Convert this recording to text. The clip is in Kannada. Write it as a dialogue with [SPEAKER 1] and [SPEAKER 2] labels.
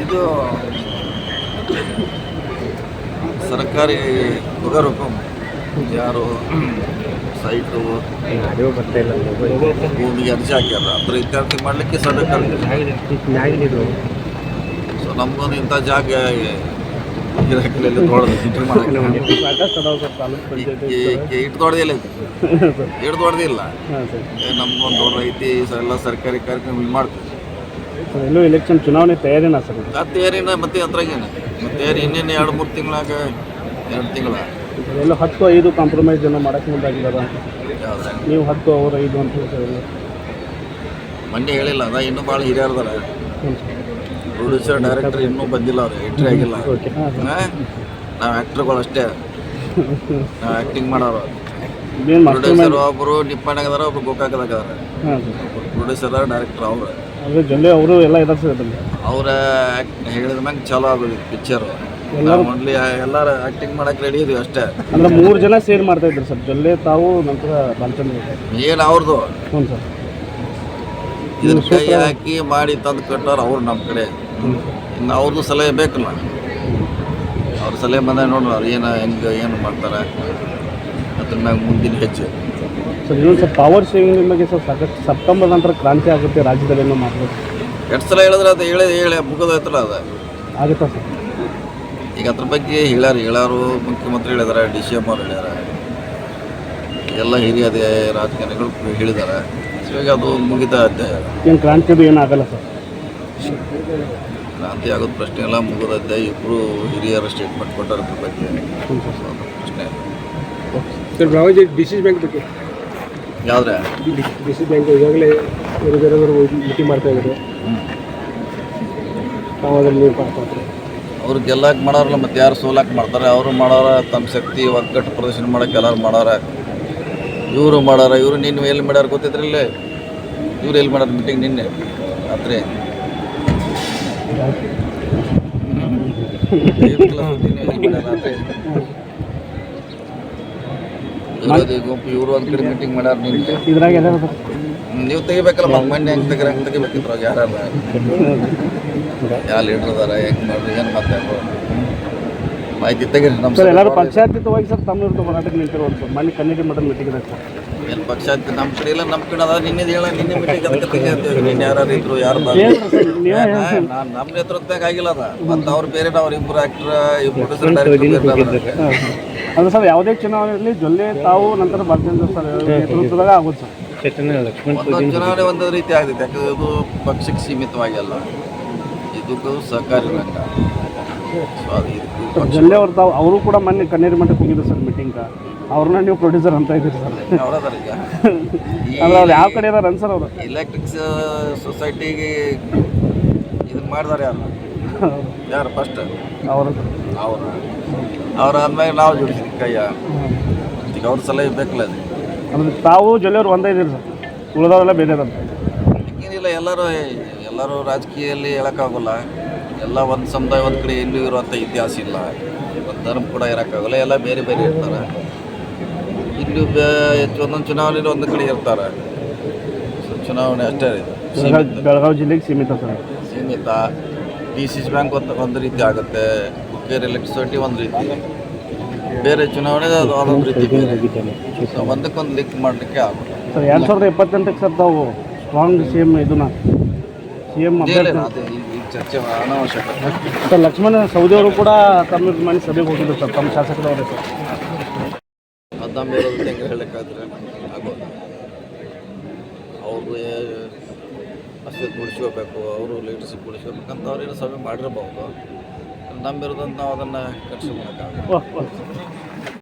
[SPEAKER 1] ಇದು ಸರ್ಕಾರಿ ಹುಡುಗರು ಯಾರು ಸೈಟು ಭೂಮಿಗೆ ಅರ್ಜಿ ಹಾಕ್ಯಾರ? ಅದ್ರ ವಿದ್ಯಾರ್ಥಿ ಮಾಡಲಿಕ್ಕೆ ಸರ್ಕಾರ ಸೊ ನಮ್ಗೊಂದು ಇಂಥ ಜಾಗ ಇರಾಕಿಲೆಲ್ಲ ದೊಡ್ಡದು ಸಿಟಿ ಮಾಡಕ್ಕೆ. ಇಟ್ಟು ದೊಡ್ಡದಿಲ್ಲ ಇದು. ಇಟ್ಟು ನಮ್ಗೊಂದು ದೊಡ್ಡ ಐತಿ ಎಲ್ಲ ಸರ್ಕಾರಿ ಕಾರ್ಯಕ್ರಮ ಇಲ್ಲಿ ಮಾಡ್ತೀವಿ
[SPEAKER 2] ಎಲ್ಲೂ ಎಲೆಕ್ಷನ್ ಚುನಾವಣೆ ತಯಾರಿನ ಸರ್?
[SPEAKER 1] ಆ ತಯಾರಿನ ಮತ್ತೆ ಅದ್ರಾಗೇನು ಮತ್ತೆ ತಯಾರಿ ಇನ್ನೇನು ಎರಡು ಮೂರು ತಿಂಗಳಾಗ ಎರಡು ತಿಂಗಳ?
[SPEAKER 2] ಎಲ್ಲೋ ಹತ್ತು ಐದು ಕಾಂಪ್ರಮೈಸ್ ಏನೋ ಮಾಡಕ್ಕೆ ಮುಂದಾಗಿದ್ದಾರ ನೀವು ಹತ್ತು ಅವರು ಐದು ಅಂತ ಹೇಳ್ತಾರೆ
[SPEAKER 1] ಮಂಡ್ಯ ಹೇಳಿಲ್ಲ ಅದ ಇನ್ನೂ ಭಾಳ ಹಿರಿಯರ್ದಾರ. ಪ್ರೊಡ್ಯೂಸರ್ ಡೈರೆಕ್ಟರ್ ಇನ್ನೂ ಬಂದಿಲ್ಲ ಅವ್ರು ಎಂಟ್ರಿ ಆಗಿಲ್ಲ. ನಾವು ಆ್ಯಕ್ಟ್ರುಗಳು ಅಷ್ಟೇ ನಾವು ಆ್ಯಕ್ಟಿಂಗ್ ಮಾಡೋರು. ಪ್ರೊಡ್ಯೂಸರ್ ಒಬ್ಬರು ನಿಪ್ಪಾಣಾಗ ಅದಾರ ಒಬ್ರು ಗೋಕಾಕದಾಗ ಪ್ರೊಡ್ಯೂಸರ್ ಡೈರೆಕ್ಟರ್ ಅವ್ರು.
[SPEAKER 2] ಅದೇ ಜೊಲ್ಲೆ ಅವರು ಎಲ್ಲ ಇದ್ದಾರೆ ಸರ್ ಅದರಲ್ಲಿ.
[SPEAKER 1] ಅವ್ರ ಹೇಳಿದ ಮ್ಯಾಗ ಚಲೋ ಆಗೋದು ಪಿಕ್ಚರು
[SPEAKER 2] ಎಲ್ಲರೂ
[SPEAKER 1] ಓನ್ಲಿ ಎಲ್ಲರೂ ಆ್ಯಕ್ಟಿಂಗ್ ಮಾಡಕ್ಕೆ ರೆಡಿ ಇದೀವಿ ಅಷ್ಟೇ.
[SPEAKER 2] ಅಂದ್ರೆ ಮೂರು ಜನ ಸೇರ್ ಮಾಡ್ತಾ ಇದ್ರು ಸರ್ ಜೊಲ್ಲೆ ತಾವು ನಂತರ ಬಾಲಚಂದ್ರ.
[SPEAKER 1] ಏನು ಅವ್ರದ್ದು
[SPEAKER 2] ಹ್ಞೂ ಸರ್.
[SPEAKER 1] ಇದನ್ನ ಕೈ ಹಾಕಿ ಮಾಡಿ ತಂದು ಕಟ್ಟೋರು ಅವ್ರು ನಮ್ಮ ಕಡೆ. ಇನ್ನು ಅವ್ರದ್ದು ಸಲಹೆ ಬೇಕಲ್ಲ. ಅವ್ರ ಸಲಹೆ ಬಂದಾಗ ನೋಡೋಣ ಅವ್ರು ಏನು ಹೆಂಗೆ ಏನು ಮಾಡ್ತಾರೆ. ಅದ್ರ ಮ್ಯಾಗ ಮುಂದಿನ ಹೆಜ್ಜೆ.
[SPEAKER 2] ಸರ್ ಇನ್ನೊಂದು ಸರ್ ಪವರ್ ಸೇವಿಂಗ್ ಬಗ್ಗೆ ಸರ್ ಸಾಕಷ್ಟು ಸೆಪ್ಟೆಂಬರ್ ನಂತರ ಕ್ರಾಂತಿ ಆಗುತ್ತೆ ರಾಜ್ಯದಲ್ಲಿ ಏನೋ ಮಾಡ್ಬೋದು
[SPEAKER 1] ಎಷ್ಟು ಸಲ ಹೇಳಿದ್ರೆ ಅದು ಹೇಳಿ ಹೇಳಿ ಮುಗಿದೋಯ್ತಲ್ಲ ಅದು.
[SPEAKER 2] ಆಗುತ್ತಾ ಸರ್?
[SPEAKER 1] ಈಗ ಅದ್ರ ಬಗ್ಗೆ ಹೇಳ್ಯಾರ ಹೇಳಾರು ಮುಖ್ಯಮಂತ್ರಿ ಹೇಳಿದಾರೆ ಡಿ ಸಿ ಎಂ ಅವ್ರು ಹೇಳ್ಯಾರ ಎಲ್ಲ ಹಿರಿಯ ಅದೇ ರಾಜಕಾರಣಿಗಳು ಹೇಳಿದ್ದಾರೆ ಈಗ ಅದು ಮುಗಿದ ಅಧ್ಯಾಯ
[SPEAKER 2] ಏನು ಕ್ರಾಂತಿದು ಏನು ಆಗಲ್ಲ ಸರ್?
[SPEAKER 1] ಕ್ರಾಂತಿ ಆಗೋದು ಪ್ರಶ್ನೆ ಎಲ್ಲ ಮುಗಿದ ಅಧ್ಯಾಯ ಇಬ್ಬರು ಹಿರಿಯರ ಸ್ಟೇಟ್ಮೆಂಟ್ ಕೊಟ್ಟಾರ ಅದ್ರ ಬಗ್ಗೆ. ಪ್ರಶ್ನೆ
[SPEAKER 2] ಸರ್ ಬ್ಯಾಂಕ್ ಬಗ್ಗೆ.
[SPEAKER 1] ಯಾವ್ದ್ರೆ?
[SPEAKER 2] ಸಿ ಬ್ಯಾಂಕ್ ಈಗಾಗಲೇ ಬೇರೆ ಮೀಟಿಂಗ್ ಮಾಡ್ತಾ ಇದ್ದಾರೆ. ತಾವು ಅದರಲ್ಲಿ ಪಾತ್ರ
[SPEAKER 1] ಅವ್ರು ಗೆಲ್ಲಕ್ಕೆ ಮಾಡೋರಲ್ಲ ಮತ್ತೆ ಯಾರು ಸೋಲಾಕ್ ಮಾಡ್ತಾರೆ? ಅವರು ಮಾಡೋರ ತಮ್ಮ ಶಕ್ತಿ ಒಗ್ಗಟ್ಟು ಪ್ರದರ್ಶನ ಮಾಡಕ್ಕೆ ಎಲ್ಲರೂ ಮಾಡೋರ ಇವರು ಮಾಡೋರ ಇವರು ನಿನ್ನ ಎಲ್ಲಿ ಮಾಡ್ಯಾರ ಗೊತ್ತಿದ್ರಲ್ಲಿ ಇವ್ರು ಎಲ್ಲಿ ಮಾಡ್ಯಾರ ಮೀಟಿಂಗ್ ನಿನ್ನೆ ರಾತ್ರಿ? ವಿರೋಧಿ ಗುಂಪು ಇವರು ಒಂದ್ ಕಡೆ ಮೀಟಿಂಗ್ ಮಾಡ್ಯಾರ
[SPEAKER 2] ಇದ್ರಾಗ ಎಲ್ಲ
[SPEAKER 1] ನೀವು ತೆಗಿಬೇಕಲ್ಲ ಮತ್ತೆ ಮಂಡ್ಯ ಹೆಂಗೆ ತೆಗಿರ ಹಂಗೆ ತೆಗಿಬೇಕಿದ್ರು ಯಾರು ಯಾವ ಲೀಡರ್ ಅದಾರ ಹೆಂಗೆ ಮಾಡ್ರಿ ಏನು ಮತ್ತೆ ಮಾಹಿತಿ ತೆಗೀರಿ ನಮ್ಮ
[SPEAKER 2] ಸರ್ ಎಲ್ಲರೂ ಪಂಚಾಯತಿತವಾಗಿ ಸರ್ ತಮ್ಮ ಇರ್ತು ಹೋರಾಟಕ್ಕೆ ನಿಂತಿರೋದು ಸರ್ ಮೊನ್ನೆ ಕನ್ನಡಿ ಮಠದ ಮೀಟಿಂಗ್ ಇದೆ ಸರ್
[SPEAKER 1] ಏನು ಪಕ್ಷ ಅಂತ ನಮ್ಮ ಕಡೆ ಇಲ್ಲ ನಮ್ಮ ಕಡೆ ಅದ ನಿನ್ನೆ ಹೇಳ ನಿನ್ನೆ ಮೀಟಿಂಗ್ ಅದಕ್ಕೆ ತೆಗಿತೀವಿ ನಿನ್ನೆ ಯಾರು ಇದ್ರು ಯಾರು ನಾನು ನಮ್ಮ ನೇತೃತ್ವದಾಗ ಆಗಿಲ್ಲ ಅದ ಮತ್ತು ಅವ್ರು ಬೇರೆ ಅವ್ರು ಇಬ್ಬರು ಆಕ್ಟರ್ ಇಬ್ಬರು ಪ್ರೊಡ್ಯೂಸರ್
[SPEAKER 2] ಹಾಂ. ಅದು ಸರ್ ಯಾವುದೇ ಚುನಾವಣೆಯಲ್ಲಿ ಜೊಲ್ಲೆ ತಾವು ನಂತರ ಬಾಲಚಂದ್ರ ಸರ್ ನೇತೃತ್ವದಾಗ ಆಗುತ್ತೆ ಸರ್.
[SPEAKER 1] ಒಂದೊಂದು ಚುನಾವಣೆ ಒಂದೊಂದು ರೀತಿ ಆಗ್ತೈತೆ ಯಾಕಂದ್ರೆ ಇದು ಪಕ್ಷಕ್ಕೆ ಸೀಮಿತವಾಗಿಲ್ಲ. ಇದಕ್ಕೂ ಸಹಕಾರಿ ರಂಗ ಸೊ ಅದು ಇದಕ್ಕೂ ಪಕ್ಷ.
[SPEAKER 2] ಜೊಲ್ಲೆ ಅವ್ರು ತಾವು ಅವರು ಕೂಡ ಮೊನ್ನೆ ಕಣ್ಣೀರು ಮಠಕ್ಕೆ ಹೋಗಿದ್ರು ಸರ್ ಮೀಟಿಂಗ್ ಅವ್ರನ್ನ ನೀವು ಪ್ರೊಡ್ಯೂಸರ್ ಅಂತ ಇದ್ದೀರಿ ಸರ್.
[SPEAKER 1] ಅವ್ರ ಈಗ.
[SPEAKER 2] ಅಂದ್ರೆ ಅವ್ರು ಯಾವ ಕಡೆ ಇದಾರೆ ಸರ್ ಅವರು?
[SPEAKER 1] ಎಲೆಕ್ಟ್ರಿಕ್ಸ್ ಸೊಸೈಟಿಗೆ ಇದನ್ನ ಮಾಡಿದಾರೆ ಯಾರು? ಯಾರು ಫಸ್ಟ್
[SPEAKER 2] ಅವರು.
[SPEAKER 1] ಅವರು. ಅವ್ರು ಆದ್ಮೇಲೆ ನಾವು ಜೋಡಿಸಿದ್ವಿ ಕೈಯ. ಈಗ ಅವ್ರ ಸಲಹೆ ಬೇಕಲ್ಲ ಅದು.
[SPEAKER 2] ಅಂದ್ರೆ ತಾವು ಜೊಲ್ಲೆ ಅವ್ರು ಒಂದೇ ಇದ್ದೀರಿ ಸರ್. ಉಳಿದವರೆಲ್ಲ ಬೇರೆ ಇದ್ದಾರೆ
[SPEAKER 1] ಏನಿಲ್ಲ ಎಲ್ಲರೂ ಎಲ್ಲರೂ ರಾಜಕೀಯದಲ್ಲಿ ಹೇಳೋಕ್ಕಾಗಲ್ಲ. ಎಲ್ಲ ಒಂದು ಸಮುದಾಯ ಒಂದು ಕಡೆ ಎಲ್ಲೂ ಇರುವಂಥ ಇತಿಹಾಸ ಇಲ್ಲ. ಒಂದು ಧರ್ಮ ಕೂಡ ಇರೋಕ್ಕಾಗಲ್ಲ ಎಲ್ಲ ಬೇರೆ ಬೇರೆ ಇರ್ತಾರೆ. ಇಲ್ಲಿ ಬೇ ಒಂದೊಂದು ಚುನಾವಣೆಯಲ್ಲಿ ಒಂದು ಕಡೆ ಇರ್ತಾರೆ. ಸೊ ಚುನಾವಣೆ ಅಷ್ಟೇ
[SPEAKER 2] ಬೆಳಗಾವಿ ಜಿಲ್ಲೆಗೆ ಸೀಮಿತ ಸರ್.
[SPEAKER 1] ಸೀಮಿತ. ಡಿ ಸಿ ಸಿ ಬ್ಯಾಂಕ್ ಒಂದು ಒಂದು ರೀತಿ ಆಗುತ್ತೆ. ಬೇರೆ ಎಲೆಕ್ಟ್ರಿಸಿಟಿ ಒಂದು ರೀತಿ. ಬೇರೆ ಚುನಾವಣೆ ಅದು ಅದೊಂದು ರೀತಿ ಬೇರೆ ಸೊ ಒಂದಕ್ಕೊಂದು ಲಿಂಕ್ ಮಾಡಲಿಕ್ಕೆ ಆಗುತ್ತೆ
[SPEAKER 2] ಸರ್ ಎರಡು ಸಾವಿರದ ಇಪ್ಪತ್ತೆಂಟಕ್ಕೆ ಸರ್ ತಾವು ಸ್ಟ್ರಾಂಗ್ ಸಿ ಎಂ ಇದನ್ನ ಸಿ
[SPEAKER 1] ಎಂ ಚರ್ಚೆ ಅನಾವಶ್ಯಕ.
[SPEAKER 2] ಸರ್ ಲಕ್ಷ್ಮಣ ಸೌದಿ ಅವರು ಕೂಡ ತಮ್ಮ ಮನೆ ಸಭೆಗೆ ಹೋಗಿದ್ರು ಸರ್ ತಮ್ಮ ಶಾಸಕರವರು ಸರ್.
[SPEAKER 1] ಹದ್ದಾಮ ಇರೋದು ಹೆಂಗೆ ಹೇಳಕ್ಕಾದ್ರೆ ಆಗೋದು ಅವರು ಅಷ್ಟೇ ಕೂಡಿಸ್ಕೋಬೇಕು ಅವರು ಲೀಡರ್ಶಿಪ್ ಕೂಡಿಸ್ಕೋಬೇಕಂತ ಅವ್ರೇನು ಸಭೆ ಮಾಡಿರಬಹುದು ನಂಬಿರೋದಂತ ನಾವು ಅದನ್ನು
[SPEAKER 2] ವಾಹ್